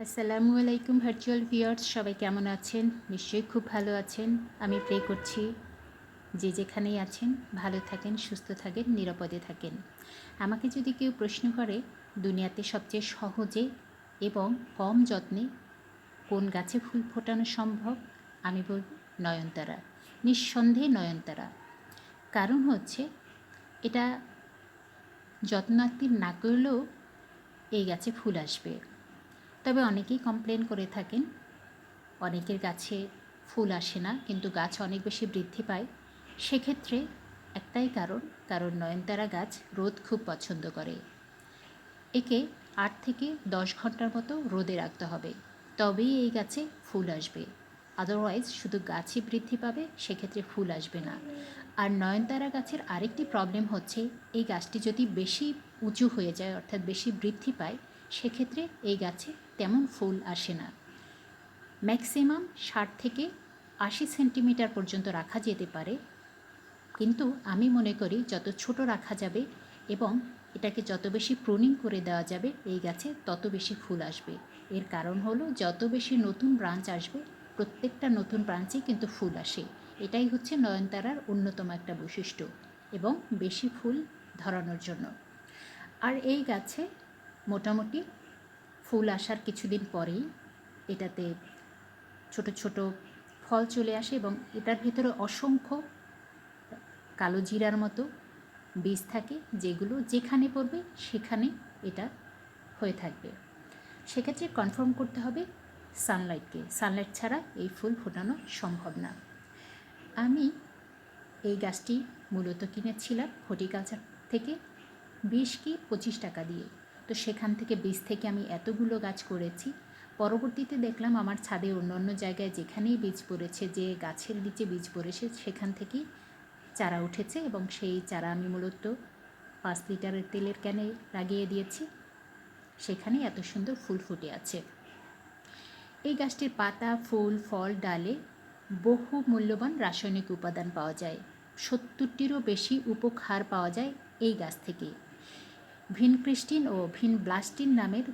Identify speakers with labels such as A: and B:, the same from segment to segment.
A: আসসালামু আলাইকুম virtual viewers সবাই কেমন আছেন? নিশ্চয়ই খুব ভালো আছেন। আমি প্রে করছি যে যেখানেই আছেন, ভালো থাকেন, সুস্থ থাকেন, নিরাপদে থাকেন। আমাকে যদি কেউ প্রশ্ন করে, দুনিয়াতে সবচেয়ে সহজে এবং কম যত্নে কোন গাছে ফুল ফোটানো সম্ভব? আমি বলব, নয়নতারা। নিঃসন্দেহে নয়নতারা। কারণ হচ্ছে, এটা যত্নার্থী না করলেও এই গাছে ফুল আসবে। তবে অনেকেই কমপ্লেন করে থাকেন। অনেকের গাছে ফুল আসে না, কিন্তু গাছ অনেক বেশি বৃদ্ধি পায়। সেক্ষেত্রে একটাই কারণ কারণ নয়নতারা গাছ রোদ খুব পছন্দ করে। একে আট থেকে দশ ঘণ্টার মতো রোদে রাখতে হবে। তবেই এই গাছে ফুল আসবে। আদারওয়াইজ শুধু গাছই বৃদ্ধি পাবে, সেক্ষেত্রে ফুল আসবে না। আর নয়নতারা গাছের আরেকটি প্রবলেম হচ্ছে, এই গাছটি যদি বেশি উঁচু হয়ে যায়, অর্থাৎ বেশি বৃদ্ধি পায় সেক্ষেত্রে এই গাছে তেমন ফুল আসে না। ম্যাক্সিমাম ষাট থেকে আশি সেন্টিমিটার পর্যন্ত রাখা যেতে পারে। কিন্তু আমি মনে করি যত ছোট রাখা যাবে এবং এটাকে যত বেশি প্রুনিং করে দেওয়া যাবে, এই গাছে তত বেশি ফুল আসবে। এর কারণ হলো যত বেশি নতুন ব্রাঞ্চ আসবে, প্রত্যেকটা নতুন ব্রাঞ্চে কিন্তু ফুল আসে। এটাই হচ্ছে নয়নতারার অন্যতম একটা বৈশিষ্ট্য এবং বেশি ফুল ধরানোর জন্য। আর এই গাছে মোটামুটি ফুল আসার কিছুদিন পরেই এটাতে ছোট ছোট ফল চলে আসে এবং এটার ভিতরে অসংখ্য কালো জিরার মতো বীজ থাকে যেগুলো যেখানে পড়বে সেখানে এটা হয়ে থাকবে। সেক্ষেত্রে কনফার্ম করতে হবে সানলাইটকে সানলাইট ছাড়া এই ফুল ফোটানো সম্ভব না। আমি এই গাছটি মূলত কিনেছিলাম হর্টিকালচার থেকে বিশ কি পঁচিশ টাকা দিয়ে। তো সেখান থেকে বীজ থেকে আমি এতগুলো গাছ করেছি। পরবর্তীতে দেখলাম আমার ছাদে অন্য অন্য জায়গায় যেখানেই বীজ পড়েছে, যে গাছের নিচে বীজ পড়েছে, সেখান থেকেই চারা উঠেছে এবং সেই চারা আমি মূলত পাঁচ লিটারের তেলের ক্যানে লাগিয়ে দিয়েছি। সেখানে এত সুন্দর ফুল ফুটে আছে। এই গাছটির পাতা, ফুল, ফল, ডালে বহু মূল্যবান রাসায়নিক উপাদান পাওয়া যায়। সত্তরটিরও বেশি উপকার পাওয়া যায় এই গাছ থেকে। ভিনক্রিস্টিন ও ভিন ব্লাস্টিন নামের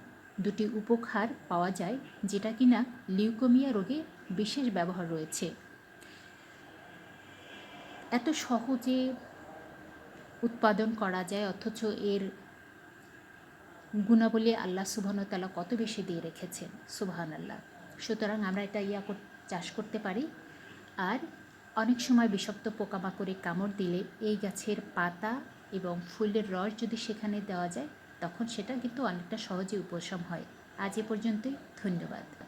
A: দুটি উপকার পাওয়া যায়, যেটা কিনা লিউকোমিয়া রোগে বিশেষ ব্যবহার রয়েছে। এত সহজে উৎপাদন করা যায়, অথচ এর গুণাবলী আল্লাহ সুবহানতালা কত বেশি দিয়ে রেখেছেন সুবহান আল্লাহ সুতরাং আমরা এটা ইয়া চাষ করতে পারি। আর অনেক সময় বিষাক্ত পোকামাকড়ে কামড় দিলে এই গাছের পাতা এবং ফুলের রস যদি সেখানে দেওয়া যায়, তখন সেটা কিন্তু অনেকটা সহজে উপশম হয়। আজ এ পর্যন্তই। ধন্যবাদ।